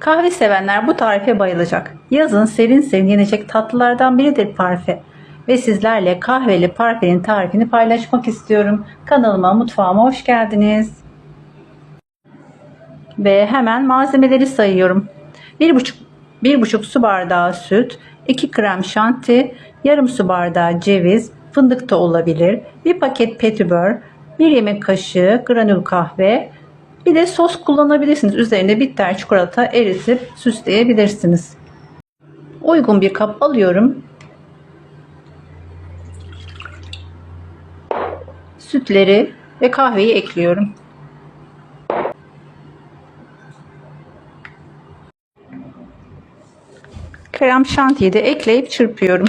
Kahve sevenler bu tarife bayılacak. Yazın serin serin yenecek tatlılardan biridir parfe. Ve sizlerle kahveli parfenin tarifini paylaşmak istiyorum. Kanalıma, mutfağıma hoş geldiniz. Ve hemen malzemeleri sayıyorum. 1,5 1,5 su bardağı süt, 2 krem şanti, yarım su bardağı ceviz, fındık da olabilir, bir paket petibör, 1 yemek kaşığı granül kahve, bir de sos kullanabilirsiniz. Üzerine bitter çikolata eritip süsleyebilirsiniz. Uygun bir kap alıyorum. Sütleri ve kahveyi ekliyorum. Krem şantiyi de ekleyip çırpıyorum.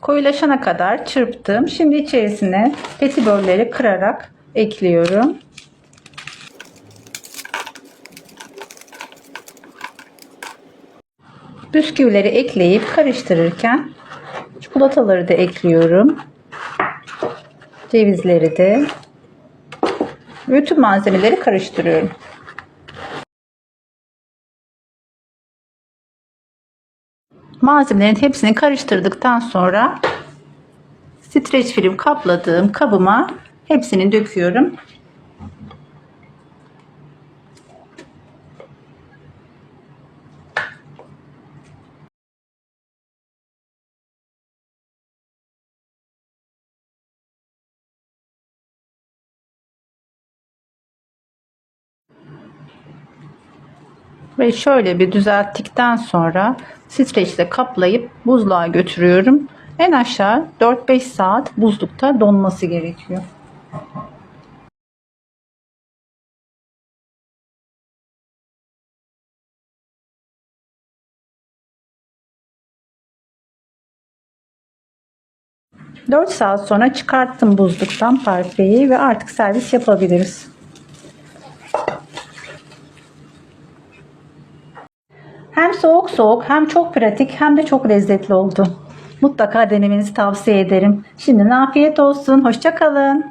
Koyulaşana kadar çırptım. Şimdi içerisine petibörleri kırarak ekliyorum. Bisküvileri ekleyip karıştırırken çikolataları da ekliyorum. Cevizleri de. Bütün malzemeleri karıştırıyorum. Malzemelerin hepsini karıştırdıktan sonra streç film kapladığım kabıma hepsini döküyorum. Ve şöyle bir düzelttikten sonra streçle kaplayıp buzluğa götürüyorum. En aşağı 4-5 saat buzlukta donması gerekiyor. Dört saat sonra çıkarttım buzluktan parfeyi ve artık servis yapabiliriz. Hem soğuk soğuk hem çok pratik hem de çok lezzetli oldu. Mutlaka denemenizi tavsiye ederim. Şimdi afiyet olsun. Hoşçakalın.